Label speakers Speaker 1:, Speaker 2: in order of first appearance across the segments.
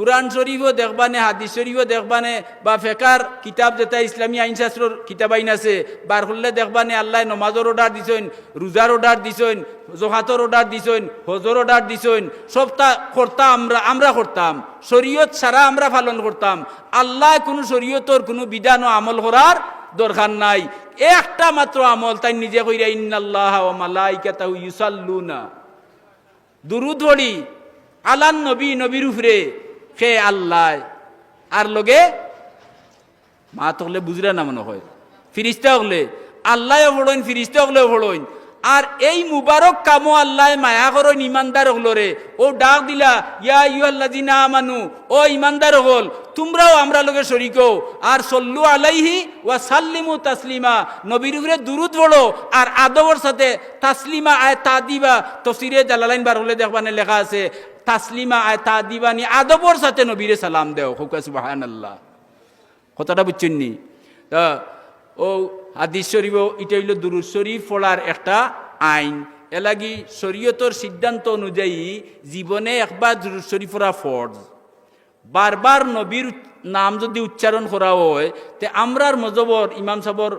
Speaker 1: কোরআন শরীফও দেখবানে, হাদিস শরীফও দেখবানে, বা ফেকার কিতাব যেটা ইসলামী আইনশাস্ত্রর কিতাব আইন আছে বার করলে দেখবানে আল্লাহ নমাজর অর্ডার দিছেন, রোজার অর্ডার দিছেন, জহাতর অর্ডার দিছেন, হজর অর্ডার দিছেন, সবটা করতাম আমরা আমরা করতাম। শরীয়ত সারা আমরা পালন করতাম। আল্লাহ কোনো শরীয়তর কোনো বিধান ও আমল করার দরকার নাই। একটা মাত্র আমল তাই নিজে কইরা, ইন্নাল্লাহ ও মালাইকাতাহু ইউসাল্লুনা। দুরুদ আলান নবী, নবীর উপরে। খে আল্লাহ? আর লগে মা তকলে বুঝরা না মনে হয়। ফিরিস্তা হলে আল্লাহ হড়ইন ফিরিস্তা হলে হড়ইন আর এই মুবারক কামো আল্লাহ মায়া করইন, ইমানদার হলরে ও ডাক দিলা, ইয়া ইউহাল্লাযিনা আমানু, ও ইমানদার হল, তোমরাও আমরা লগে শরিক। আর সল্লু আলাইহি ওয়া সাল্লিমু তাসলিমা, নবীর উপরে দুরুদ পড়ো, আর আদবর সাথে তাসলিমা আয় তা দিবা তফসিরে জালালাইন বার হলে দেখবানে লেখা আছে। তাসলিমা আয় তা দিবানি আদবর সাথে নবীরে সালাম দেও। হুকা আল্লাহ কথাটা বুঝছেন নি? ও হাদিস শরীফ এটা হইল দুরুদ শরীফ পড়ার একটা আইন। এলাগি শরীয়তর সিদ্ধান্ত অনুযায়ী জীবনে একবার দুরুদ শরীফ পড়া ফর্জ। বারবার নবীর নাম যদি উচ্চারণ করা হয়, তে আমরার মজবর ইমাম সাবর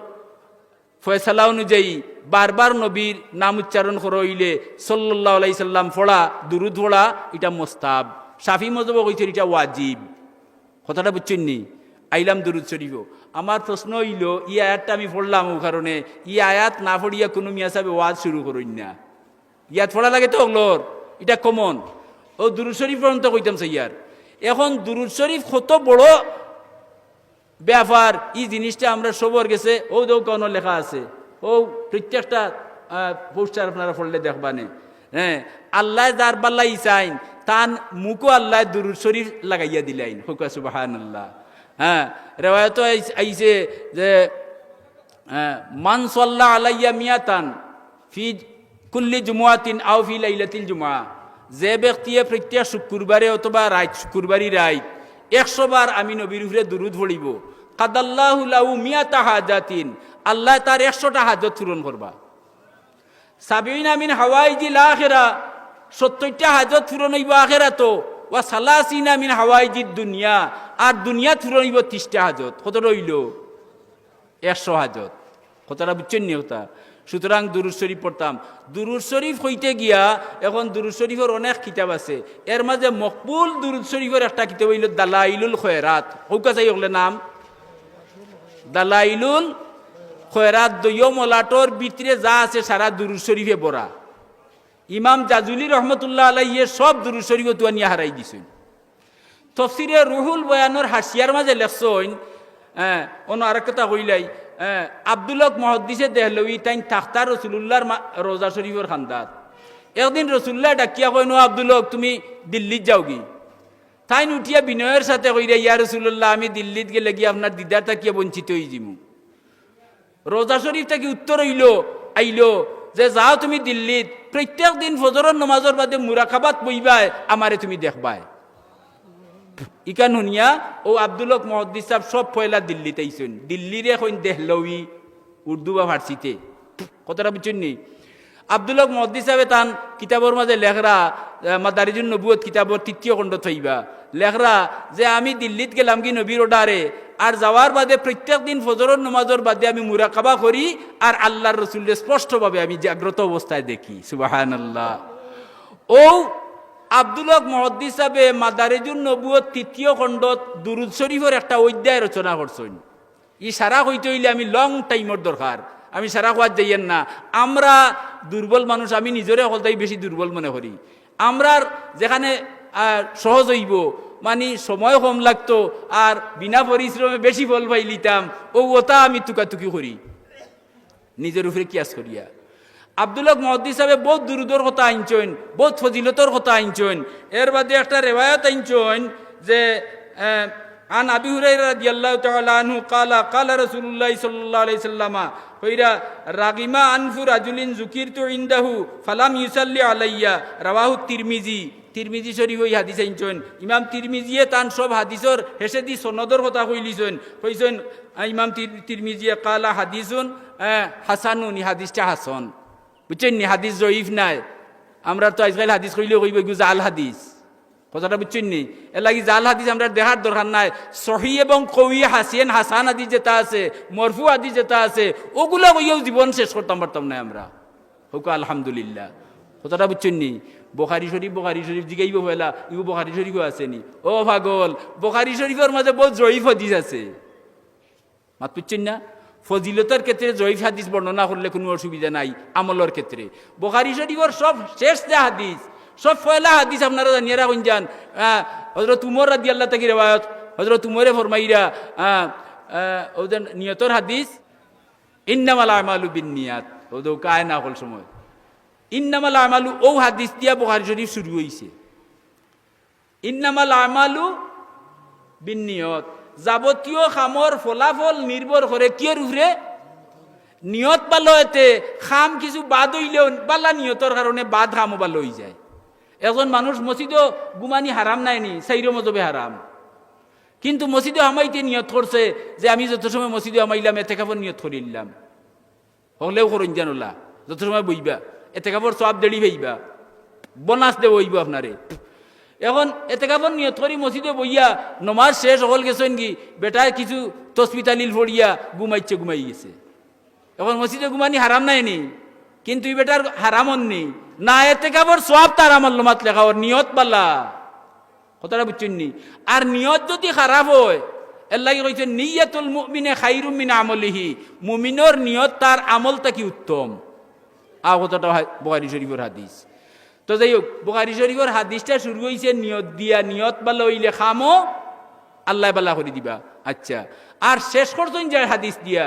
Speaker 1: ফয়সালা অনুযায়ী বারবার নবীর নাম উচ্চারণ করা হইলে সাল্লাহ আলাই সাল্লাম ফোড়া, দুরুদ ফোড়া, এটা মোস্তাব সাফি মজব কইছে এটা ওয়াজিব। কথাটা বুঝছেন নি আইলাম দুরুদ শরীফ। আমার প্রশ্ন হইল ই আয়াতটা আমি পড়লাম ও কারণে ই আয়াত না পড়িয়া কোনো মিয়া সাহেব ওয়াজ শুরু করুন না। ইয়াত পড়া লাগে তো ওগুলোর এটা কমন ও দুরুদ শরীফ পর্যন্ত কইতাম ইয়ার এখন দুরুদ শরীফ কত বড় ব্যাপার, এই জিনিসটা আমরা সবর গেছে, ও দৌ কোনো লেখা আছে? ও প্রত্যেকটা পোস্টার আপনারা পড়লে দেখবানে। হ্যাঁ আল্লাহ যার বাল্লা ইসাইন তান মুখও আল্লাহ দুরুদ শরীফ লাগাইয়া দিলাইন হুকা সুবাহান আল্লাহ হ্যাঁ রেওয়ায়ত আইছে যে মান সাল্লাহ আলাইয়া মিয়াতান ফি কুল্লি জুমুয়াতিন আও ফি লাইলাতিল জুমা যে ব্যক্তিয়ে প্রত্যেক শুক্রবারে অথবা রাত শুক্রবারই রাত একশো বার আমি নবীর উপরে দুরুদ পড়িব কাদাল্লাহুলাউ মিয়াতা হাজাতিন। আল্লাহ তার একশোটা হাজত পূরণ করবা। সাবিন আমিন হাওয়াই জি লাখেরা সত্তরটা হাজত পূরণ হইব আখেরা তো ওয়া সালাসিন আমিন হাওয়াই জি দুনিয়া, আর দুনিয়া পূরণ হইব ত্রিশটা হাজত কত রইল? একশো হাজত কথাটা বুঝছেন নি কথা? সুতরাং দুরুদ শরীফ পড়তাম। দুরুদ শরীফ হইতে গিয়া এখন দুরুদ শরীফের অনেক কিতাব আছে। এর মাঝে মকবুল দুরুদ শরীফের একটা কিতাব হইল দালাইলুল খয়রাত। হৌকা চাই হলে নাম। দালাইলুল খয়রাত দৈয় মলাটর ভিতরে যা আছে সারা দুরুদ শরীফে বরা ইমাম জাজুলি রহমতুল্লাহ আলাইয়ে সব দুরুদ শরীফ তুয়া নিয়ে হারাই দিছেন। তফসিরে রুহুল বয়ানোর হাসিয়ার মাঝে লেখছইন হ্যাঁ অন্য আরেক কথা কইলাই হ্যাঁ আব্দুলক মহদ্দিসে দেহলই তাই তাখতার রসুল্লাহর রোজা শরীফের খান্দাত একদিন রসুল্লাহ ডাকিয়া কইনো আব্দুলক তুমি দিল্লিত যাও কি তাই উঠিয়া বিনয়ের সাথে কইরা, ইয়া রসুল্লাহ আমি দিল্লিত গেলে গিয়ে আপনার দিদার তাকিয়া বঞ্চিত হয়ে যাব রোজা শরীফ থেকে উত্তর হইল, আইলো যে যাও তুমি দিল্লিত, প্রত্যেক দিন ফজরের নমাজের বাদে মুরাকাবাত বইবাই আমারে তুমি দেখবাই। ইকান শুনিয়া, ও আব্দুলক মহদ্দি সাহেব সব পয়লা দিল্লিতে আইসুন দিল্লিরে এখন দেহলই উর্দু বা ফার্সিতে কথাটা বুঝছেন নি? আব্দুলক মহদ্দিস সাহেবে তান কিতাবর মাঝে লেখরা মাদারিজুন নবুয়ত কিতাবর তৃতীয় খণ্ড থইবা। লেখরা যে আমি দিল্লিত গেলাম কি নবীর ওডারে আর যাওয়ার বাদে প্রত্যেক দিন ফজরের নমাজের বাদে আমি মুরাকাবা করি আর আল্লাহর রসুলের স্পষ্টভাবে আমি জাগ্রত অবস্থায় দেখি। সুবাহান আল্লাহ ও আব্দুলক মহদ্দিস সাহেবে মাদারেজুন নবুয়ত তৃতীয় খণ্ডত দুরুদ শরীফের একটা অধ্যায় রচনা করছেন ই সারা হইতে হইলে আমি লং টাইমের দরকার আমি সারা হওয়ার যাইয়েন না। আমরা দুর্বল মানুষ, আমি নিজরে হলতাই বেশি দুর্বল মনে করি। আমরার যেখানে সহজ হইব মানে সময় কম লাগতো, আর বিনা পরিশ্রমে বেশি ফল পাই লিতাম, ও ওটা আমি তুকাতুকি করি। নিজের উপরে কিয়াস করিয়া। আব্দুলক মহদ্দি সাহেব বহুত দুরুদর কথা আনছেন বহুত ফজিলতর কথা আনছেন এর বাদে একটা রেওয়ায়ত আনছেন যে আন আবি হুরাইরা রাদিয়াল্লাহু তাআলা আনহু কালা কালা রাসূলুল্লাহ সাল্লাল্লাহু আলাইহি সাল্লামা কইরা, রাগিমা আনফু রাজুলিন যুকিরতু ইনদাহু ফালাম ইউসাল্লি আলাইয়া। রাওয়াহু তিরমিজি। তিরমিজি শরীফ ওই হাদিস আনছেন। ইমাম তিরমিজিয়ে তান সব হাদিসর হেসে দি সনদর কথা কইলিছেন। কইছেন ইমাম তির- তিরমিজিয়ে কালা হাদিসুন হাসানুন, ই হাদিসটা হাসন। বুঝছেন নি? হাদিস জয়ীফ নাই। আমরা তো আজকাল হাদিস কইলে কইব এগু জাল হাদিস। কথাটা বুঝছেন নি? এর লাগি জাল হাদিস আমরা দেখার দরকার নাই। সহি এবং কবি হাসিয়েন, হাসান আদি যেটা আছে, মরফু আদি যেটা আছে, ওগুলো কইও জীবন শেষ করতাম, পারতাম না আমরা। হোক, আলহামদুলিল্লাহ। কথাটা বুঝছেন নি? বোখারি শরীফ বোখারি শরীফ জিগাইব হইলা ইগো বোখারি শরীফও আছে নি। ও ভাগল বোখারি শরীফের মাঝে বহুত জয়ীফ হাদিস আছে। মাত বুঝছেন না? ফজিলতার ক্ষেত্রে জয়ীফ হাদিস বর্ণনা করলে কোনো অসুবিধা নাই, আমলের ক্ষেত্রে। বোখারি শরীফর সব শেষ হাদিস সব ফয়লা হাদিস আপনারা জানিয়ে রাখুন যান হজরত উমর রাদি আল্লাহ তাকি রেবায়ত হজরত উমরে ফরমাইরা ওদের নিয়তর হাদিস, ইন্নামাল আমালু বিন নিয়াত ওদের কায় না হল সময়। ইন্নামাল আমালু, ও হাদিস দিয়া বোখারি শরীফ শুরু হয়েছে ইন্নামাল আমালু বিনিয়ত যাবতীয় খামর ফলাফল নির্ভর করে কিয়ের উপরে? নিয়ত ভালো এতে খাম কিছু বাদ হইলেও বালা নিয়তর কারণে বাদ খামও ভালো হয়ে যায়। এখন মানুষ মসজিদও গুমানি হারাম নাইনি সাইর মজবে হারাম। কিন্তু মসজিদে হামাইতে নিয়ত করছে যে আমি যত সময় মসজিদে হামাইলাম এতে কাপড় নিয়ত করিলাম। হলেও করুন জানোলা যত সময় বইবা, এতে কাপড় সব দেড়ি ভাইবা বোনাস দেব হইব আপনারে। এখন এতে কাপড় নিয়ত করি মসজিদে বইয়া, নমাজ শেষ হল গেছেন কি বেটার কিছু তসপিতালিল ফড়িয়া ঘুমাইছে, ঘুমাই গেছে। এখন মসজিদে ঘুমানি হারাম নাই নি, কিন্তু এই বেটার হারামন নেই না এতে কাপড় সব তার আমার লোমাত লেখা, ওর নিয়ত পাল্লা কথাটা বুঝছেন নি? আর নিয়ত যদি খারাপ হয়, এর লাগে কইছে, নিয়াতুল মুমিনে খাইরুম মিন আমলিহি। মুমিনর নিয়ত তার আমলটা কি উত্তম? আ কথাটা বহারি শরীফের হাদিস। তো যাই হোক বহারি শরীফের হাদিসটা শুরু হয়েছে নিয়ত দিয়া নিয়ত বালা হইলে খামো আল্লাহ বাল্লা করে দিবা। আচ্ছা আর শেষ করছেন যে হাদিস দিয়া?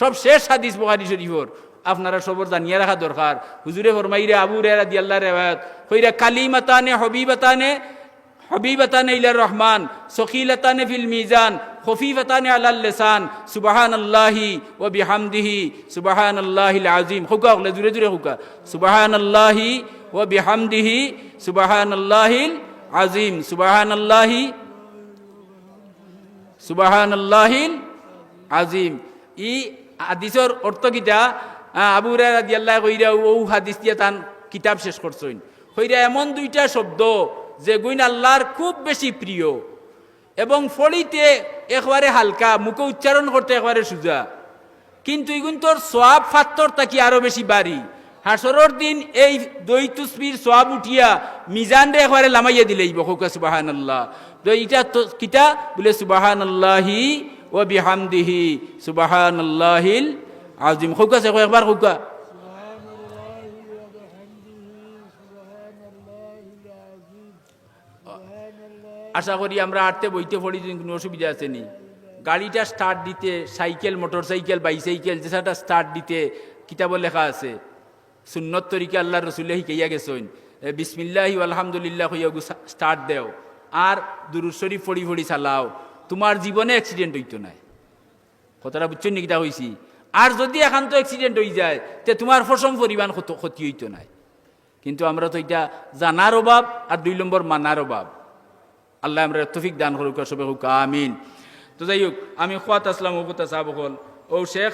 Speaker 1: সব শেষ হাদিস বহারি শরীফর। আপনারা সবর জানিয়ে রাখা দরকার। হুজুরে ফরমাইরে, আবু রে রাদি আল্লাহ রেবায়ত হইরা কালিমাতানে হবিবাতানে হবিবাতানে ইলা রহমান সকিলতানে ফিল মিজান, খফিফতানে আলাল লেসান সুবাহান আল্লাহি ও বিহামদিহি সুবাহান আল্লাহিল আজিম হুকা হলে জুড়ে জুড়ে হুকা। সুবাহান আল্লাহি ও বিহামদিহি সুবাহান আল্লাহিল আজিম সুবাহান আল্লাহি সুবাহান আল্লাহিল আজিম ই আদিসর অর্থ কিটা? আবু রাদি আল্লাহ কইরা, ও হাদিস দিয়া তান কিতাব শেষ করছেন কইরা এমন দুইটা শব্দ যে গুইন আল্লাহর খুব বেশি প্রিয়। এবং ফলিতে একবারে হালকা, মুখে উচ্চারণ করতে একবারে সোজা। কিন্তু ইগুন তোর সোয়াব ফাত্তর তাকি আরও বেশি বাড়ি? হাসরর দিন এই দই তুসবির সোয়াব উঠিয়া মিজান রে একবারে লামাইয়া দিলেই বকুকা সুবাহান আল্লাহ তো ইটা তো কিতা? বলে সুবাহান আল্লাহি ও বিহামদিহি সুবাহান আল্লাহিল আজিম খুকা সে একবার খুকা আশা করি আমরা আটতে বইতে পড়ি কোনো অসুবিধা আছে নি। গাড়িটা স্টার্ট দিতে, সাইকেল মোটর সাইকেল বাইসাইকেল যেটা স্টার্ট দিতে কিতাব লেখা আছে। সুন্নত তরিকে আল্লাহ রসুল্লাহ শিকাইয়া গেছেন। বিসমিল্লাহি আলহামদুলিল্লাহ হইয়া স্টার্ট দেও। আর দুরুদ শরীফ ফড়ি ফড়ি চালাও। তোমার জীবনে অ্যাক্সিডেন্ট হইতো নাই। কথাটা বুঝছেন নি কিতা হয়েছি আর যদি একান্ত অ্যাক্সিডেন্ট হয়ে যায়, তে তোমার ফসম পরিমাণ ক্ষতি হইতো নাই। কিন্তু আমরা তো এটা জানার অভাব আর দুই নম্বর মানার অভাব। আল্লাহ আমরা তফিক দান করুক সবে হোক, আমিন। তো যাই হোক, আমি খোয়াত আসলাম ওবতা সাহেব হল। ও শেখ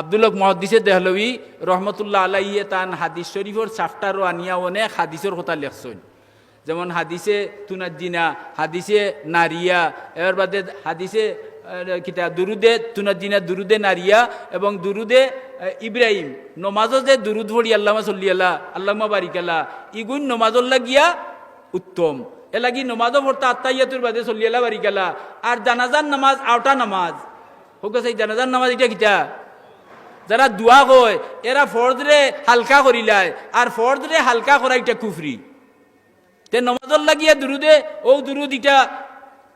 Speaker 1: আব্দুলক মহদ্দিসে দেহলবি, রহমতুল্লাহ আলাইয়ে তান হাদিস শরীফর চাফটারও আনিয়া অনেক হাদিসের কথা লেখছেন। যেমন হাদিসে তুনাজ্জিনা, হাদিসে নারিয়া এবার বাদে হাদিসে কিতা, দুরুদে তুনাজ্জিনা, দুরুদে নারিয়া এবং দুরুদে ইব্রাহিম। নমাজও যে দুরুদ ভরি আল্লামা সল্লি আল্লাহ আল্লামা বারিকাল্লাহ ইগুন নমাজর লাগিয়া উত্তম। এ লাগি নমাজও ভরতা আত্মাইয়াতুর বাদে সল্লি আল্লাহ বারিকাল্লাহ আর জানাজার নামাজ, আওটা নামাজ। হোক সেই জানাজার নামাজ এটা কিতা? যারা দোয়া কয়, এরা ফর্দরে হালকা করিলায়। আর ফর্দরে হালকা করা এটা কুফরি। তে নমাজর লাগিয়া দুরুদে, ও দুরুদ ইটা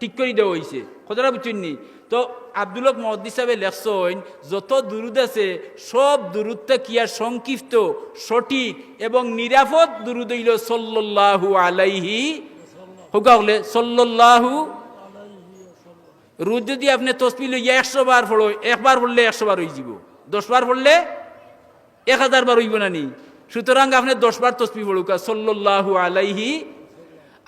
Speaker 1: ঠিক করে দেওয়া হয়েছে কথাটা বুঝছেননি তো আব্দুলক মহদ্দি সাহেব লেখছেন, যত দুরুদ আছে, সব দুরুদটা কিয়া সংক্ষিপ্ত, সঠিক এবং নিরাপদ দুরুদ হইল সল্লাহু আলাইহি, হুকা হলে সল্লাহু রোজ যদি আপনি তসবি লইয়া একশো বার পড়ো একবার পড়লে একশো বার হয়ে যাব। দশ বার পড়লে এক হাজার বার হইব না নি? সুতরাং আপনি দশ বার তসবি পড়ুকা সল্লাহু আলাইহি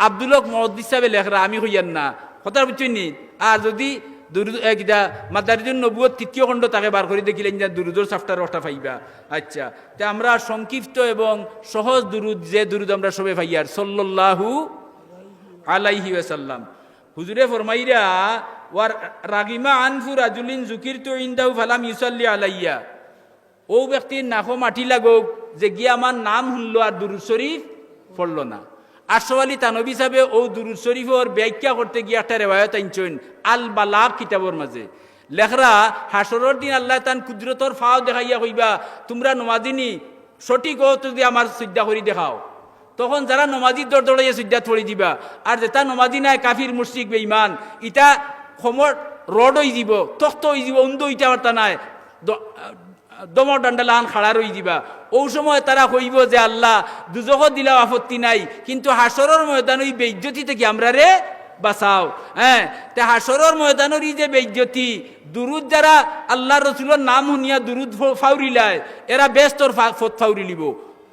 Speaker 1: আব্দুলক মহদ্দিস সাহেব লেখরা, আমি হইয়ান না। কথা বুঝছেন নি? আর যদি দুরুদ নবুয়ত তৃতীয় খণ্ড তাকে বার করে দেখিলেন যে দুরুদর চাপ্টার ওটা পাইবা আচ্ছা তে আমরা সংক্ষিপ্ত এবং সহজ দুরুদ, যে দুরুদ আমরা সবে পাইয়ার সল্লাল্লাহু আলাইহি ওয়াসাল্লাম। হুজুরে ফরমাইরা, ওয়ার রাগিমা আনফু রাজুলিন জুকির তো ইন্দাহু ফালাম ইউসাল্লি আলাইয়া। ও ব্যক্তির নাকো মাটি লাগুক, যে গিয়ে আমার নাম শুনলো আর দুরুদ শরীফ পড়ল না। আশরাফ তানবী সাহেবে ও দুরুদ শরীফর ব্যাখ্যা করতে গিয়ে একটা রেওয়ায়ত আনছেন, আল বালাক কিতাবর মাঝে। লেখরা, হাসরের দিন আল্লাহ তান কুদরতর ফাও দেখাইয়া কইবা, তোমরা নমাদিনী সঠিক ও যদি আমার শ্রদ্ধা করি দেখাও। তখন যারা নমাজি দর দৌড়াইয়া সিদ্ধাত পড়ি দিবা, আর যেটা নমাজি নাই, কাফির, মুশরিক, বেঈমান, ইটা সমর রড হয়ে যাব তখ্ত হয়ে যাব উন্দ ইটা বার্তা নাই। দমর ডান্ডালান খাড়া রই দিবা। ও সময় তারা কইব যে আল্লাহ দুজক দিলাও আপত্তি নাই, কিন্তু হাসরের ময়দান ওই বেজ্জতি থেকে আমরা রে বাঁচাও হ্যাঁ তে হাসরের ময়দানের যে বেজ্জতি দুরুদ যারা আল্লাহ রসুলের নাম শুনিয়া দুরুদ ফাউরিলায় এরা বেস্তর ফত ফাউরি লিব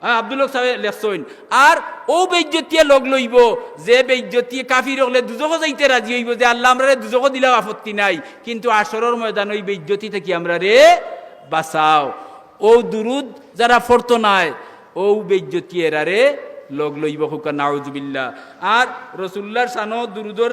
Speaker 1: হ্যাঁ আব্দুল সাহেব লেখছইন আর ও বেজ্জতিয়ে লগ লইব, যে বেজ্জতিয়ে কাফির হলে দুজক যাইতে রাজি হইব যে আল্লাহ আমরা দুজক দিলাও আপত্তি নাই, কিন্তু আসরের ময়দান ওই বেজ্জতি থেকে আমরা রে বাঁচাও। ও দুরুদ যারা ফরতো নাই ও বেজ্জতি এরারে লগ লইব হুকা নাউজুবিল্লা আর রসুল্লার সানো দুরুদর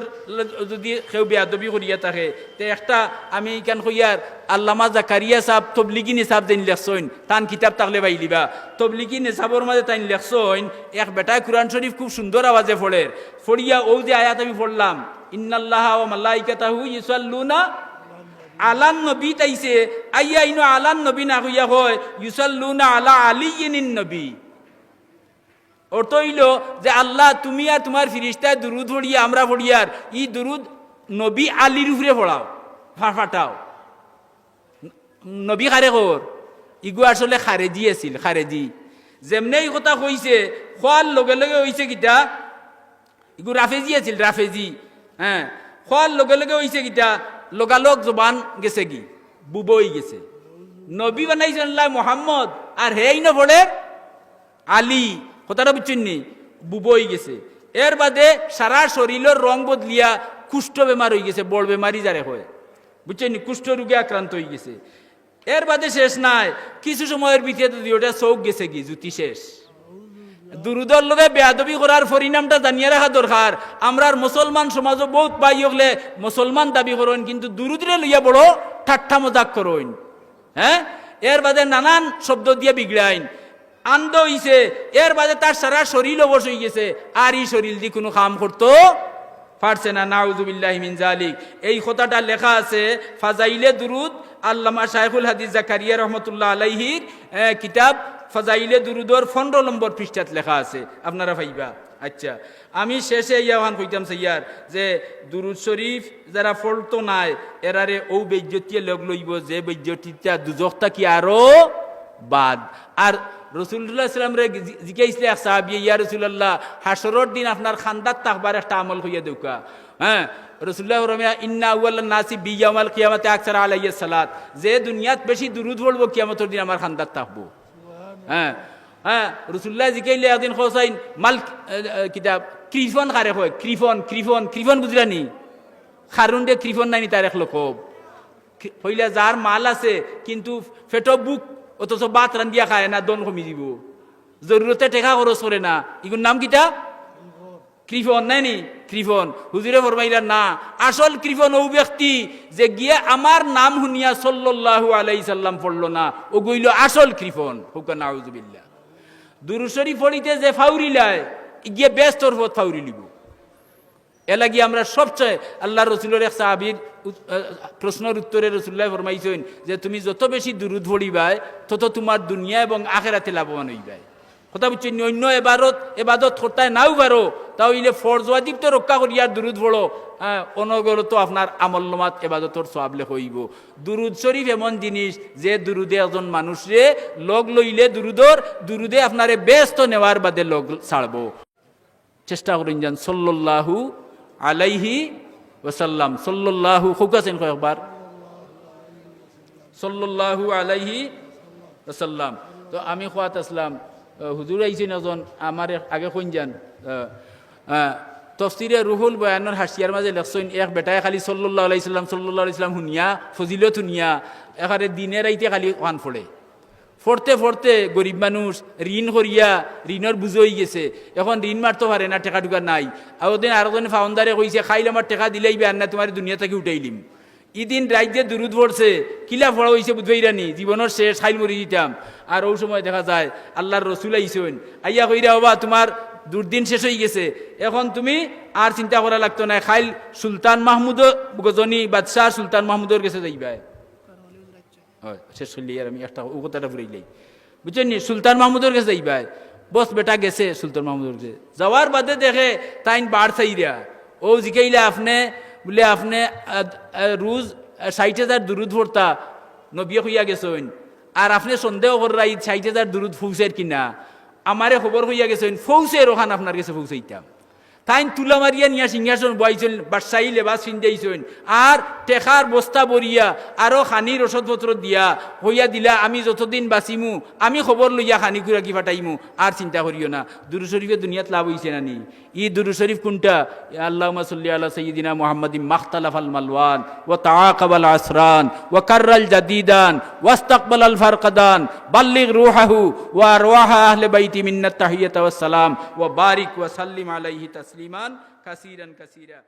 Speaker 1: যদি কেউ বেয়াদবি করিয়া থাকে, তে একটা আমি কেন কইয়ার আল্লামা জাকারিয়া সাহ তবলিগি নিসাব যেন লেখছইন তান কিতাব তাকলে বাইলিবা তবলিগি নিসাবর মাঝে তাইন লেখছইন এক বেটায় কুরআন শরীফ খুব সুন্দর আওয়াজে ফোড়ের ফড়িয়া ও যে আয়াত আমি পড়লাম ইন্নাল্লাহা ওয়া মালাইকাতাহু ইউসাল্লুনা আলান নবী তাইছে, আইয়া ইনো আলান নবী না কইয়া কয় ইউসাল্লুনা আলা আলিয়িনিন নবী। অর্থ হইল যে আল্লাহ তুমি আর তোমার ফিরিস্তায় দুরুদ পড়িয়া, আমরা পড়িয়ার, ই দুরুদ নবী আলীর উপরে পড়াও ফাটাও। নবী খারে কর ইগু আসলে খারেজি আছিল, খারেজি। যেমনে এই কথা কইছে খোয়ার লগে লগে হইছে কিতা, ইগু রাফেজি আছিল রাফেজি হ্যাঁ। খোয়ার লগে লগে হইছে কিতা লগালগ জবান গেছে কি বুবই গেছে। নবী বানাইছেন মোহাম্মদ, আর হেই ন পড়ে আলী, কথাটা বুঝছেন নি? বুবই গেছে। এর বাদে সারা শরীরের রং বদলিয়া কুষ্ঠ বেমার হয়ে গেছে, বড় বেমারি যারে হয়। বুঝছেন কুষ্ঠ রোগে আক্রান্ত হয়ে গেছে। এর বাদে শেষ নাই। কিছু সময়ের ভিতরে ওটা চৌক গেছে কি জুতি শেষ। দুরুদর লগে বেয়াদবি করার পরিণামটা জানিয়ে রাখা দরকার। আমরার মুসলমান সমাজও বহুত পাই হলে মুসলমান দাবি করেন, কিন্তু দুরুদরে লইয়া বড় ঠাট্টা মজাক করেন। হ্যাঁ? এর বাদে নানান শব্দ দিয়ে বিগড়াইন। আন্দ হইছে, এর বাদে তার সারা শরীর অবশ হয়ে গেছে। আর এই শরীর দিয়ে কোনো কাম করতো পারছে না, নাউজুবিল্লাহ মিন জালিক এই কথাটা লেখা আছে, ফাজাইলে দুরুদ আল্লামা শাইখুল হাদিস জাকারিয়া রহমতুল্লাহ আলাইহির কিতাব ফাজাইলে দুরুদর পনেরো নম্বর পৃষ্ঠাত লেখা আছে। আপনারা ভাইবা? আচ্ছা। আমি শেষে ইয়াহান কইতাম সাইয়ার যে দুরুদ শরীফ যারা ফলতো নাই, এরারে ও বেজ্জতিয়ে লগ লইব, যে বেজ্জতিটা দুজকটা কি আরও বাদ? আর রসুল্লাহ ইসলাম রে জি- জিজ্ঞাসলে এক সাহাবিয়ে ইয়া রসুল্লাহ হাসরর দিন আপনার খান্দাত তাকবার একটা আমল হইয়া দেউকা? হ্যাঁ। রসুল্লাহ রমিয়া ইন্না আউ্লাহ নাসি বিয়ামাল কিয়ামতে আকসার আলাইয়া সালাত। যে দুনিয়াত বেশি দুরুদ বলব কিয়ামতের দিন আমার খান্দাত থাকব হ্যাঁ হ্যাঁ রসুল্লাহ জিকাইলে একদিন হোসাইন মাল কিতাব, ক্রিফন কারে হয় ক্রিফন ক্রিফন ক্রিফন বুঝলানি খারুন দে ক্রিফন নাইনি তার এক লোক হইলে যার মাল আছে, কিন্তু ফেটো বুক, অথচ বাত রান্দিয়া খায় না, দন কমি দিব। জরুরতে টেকা খরচ করে না। এগুলোর নাম কিটা কৃপন নাই নি কৃপন হুজুরে ফরমাইলা না। আসল কৃপন ও ব্যক্তি যে গিয়া আমার নাম শুনিয়া সাল্লাল্লাহু আলাই সাল্লাম পড়ল না, ও গইল আসল কৃপন হুকা নাউজুবিল্লাহ দুরুশরী ফড়িতে যে ফাউরিলায় গিয়ে ব্যস্তর পথ ফাউরি লিব। এলাগি আমরা সবচেয়ে আল্লাহ রসুলের এক সাহাবির প্রশ্নের উত্তরে রসুল্লাহ ফরমাইছেন যে, তুমি যত বেশি দুরুদ ভরিবাই তত তোমার দুনিয়া এবং আখেরাতে লাভবান হইবাই। কথা বুঝছেন অন্য এবারত, এবাদত করতায় নাও পারো। তাও ইলে ফরজ ওয়াজিব তো রক্ষা করিয়ার দুরুদ ভরো হ্যাঁ অনগরত আপনার আমল্লমাত এবাদতর সবাবলে হইব। দুরুদ শরীফ এমন জিনিস যে দুরুদে একজন মানুষরে লগ লইলে দুরুদর, দুরুদে আপনারে ব্যস্ত নেওয়ার বাদে লগ ছাড়বো। চেষ্টা করেন যান, সল্লাল্লাহু আলাইহি ওসাল্লাম সল্লাল্লাহু খুকাছেন কয়েকবার সল্লাল্লাহু আলাইহি ওসাল্লাম তো আমি খোয়াত আসলাম। হুজুর আইছেন এজন, আমার আগে কইন যান। তফসিরে রুহুল বয়ানোর হাসিয়ার মাঝে লেখছেন এক বেটায় খালি সল্লাহ আলাইসাল্লাম সল্লাহ আলাইসাল্লাম শুনিয়া, ফজিলত শুনিয়া এখানে দিনে রাইতে খালি কান ফোড়ে ফোরতে ফোরতে গরিব মানুষ ঋণ করিয়া ঋণের হয়ে গেছে। এখন ঋণ মারতে পারে না, টেকা টুকা নাই। আর ওদিন আরেকজন ফাউন্ডারে কইছে খাইলে আমার টেকা দিলেই বেয়ার না তোমার দুনিয়া থেকে উঠাইলিম ইদিন রাজ্যে দুরুদ পড়ছে, কিলা ফড়া হয়েছে বুঝবাই রানি জীবনের শেষ খাইল মরি দিতাম। আর ওই সময় দেখা যায়, আল্লাহর রসুল আইসেন আইয়া কইরা বাবা তোমার দুর্দিন শেষ হয়ে গেছে। এখন তুমি আর চিন্তা করা লাগতো না, খাইল সুলতান মাহমুদ গজনী বাদশাহ সুলতান মাহমুদের কাছে যাইবাই হয়, শেষ হইলে আর আমি একটা ও কথাটা ফুরাইলাই বুঝছেন নি সুলতান মাহমুদের কাছে যাইবাই বস বেটা গেছে সুলতান মাহমুদের কাছে। যাওয়ার বাদে দেখে তাইন বার চাইরা, ও জিকাইলা আপনি বলে আপনি রোজ ষাট হাজার দুরুদ ভরতা নবিয়ে হইয়া গেছেন। আর আপনি সন্দেহ করাই ষাট হাজার দুরুদ ফৌসের কিনা। আমারে খবর হইয়া গেছেন, ফৌসের ওখান আপনার কাছে পৌঁছাইতাম তাইন তুলা মারিয়া নিয়া সিংহাসন বয়াইছেন বাদশাহী লেবাস পিন্ধাইছেন। আর টেকার বস্তা বরিয়া আরও খানির ওষুধপত্র দিয়া, হইয়া দিলা, আমি যতদিন বাঁচিমু, আমি খবর লইয়া খানি কুড়া কি ফাটাইমু আর চিন্তা করিও না। দুরু শরীফে দুনিয়াত লাভ হইছে না নি? ই দুরু শরীফ কোনটা? আল্লাহ সাল্লি আল্লাহ সঈদিনা মোহাম্মদ মাখতালাফাল মালওয়ান ও তাকাবাল আসরান ও কার্রাল জাদিদান ওয়াস্তাকবাল আল ফারকাদান, বাল্লিগ রুহাহু, ওয়া রওয়াহা আহলে বাইতি মিন্নাত তাহিয়াত ওয়াস সালাম, ওয়া বারিক ওয়া সাল্লিম আলাইহি তাসলিমান কাসিরান কাসীরা।